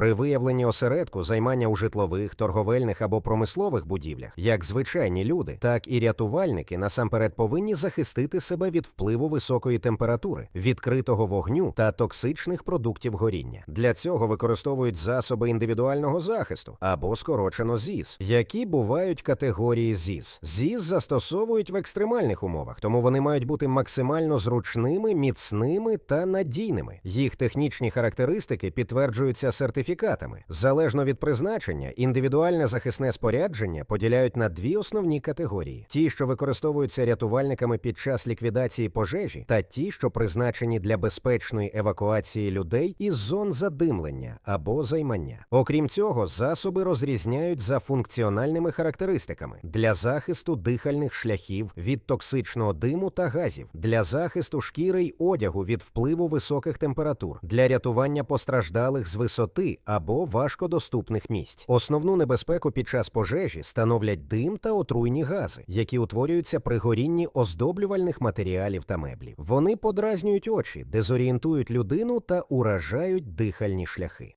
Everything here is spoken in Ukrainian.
При виявленні осередку займання у житлових, торговельних або промислових будівлях, як звичайні люди, так і рятувальники насамперед повинні захистити себе від впливу високої температури, відкритого вогню та токсичних продуктів горіння. Для цього використовують засоби індивідуального захисту або скорочено ЗІЗ, які бувають категорії ЗІЗ. ЗІЗ застосовують в екстремальних умовах, тому вони мають бути максимально зручними, міцними та надійними. Їх технічні характеристики підтверджуються сертифікатами. Залежно від призначення, індивідуальне захисне спорядження поділяють на дві основні категорії: ті, що використовуються рятувальниками під час ліквідації пожежі, та ті, що призначені для безпечної евакуації людей із зон задимлення або займання. Окрім цього, засоби розрізняють за функціональними характеристиками для захисту дихальних шляхів від токсичного диму та газів, для захисту шкіри й одягу від впливу високих температур, для рятування постраждалих з висоти або важкодоступних місць. Основну небезпеку під час пожежі становлять дим та отруйні гази, які утворюються при горінні оздоблювальних матеріалів та меблів. Вони подразнюють очі, дезорієнтують людину та уражають дихальні шляхи.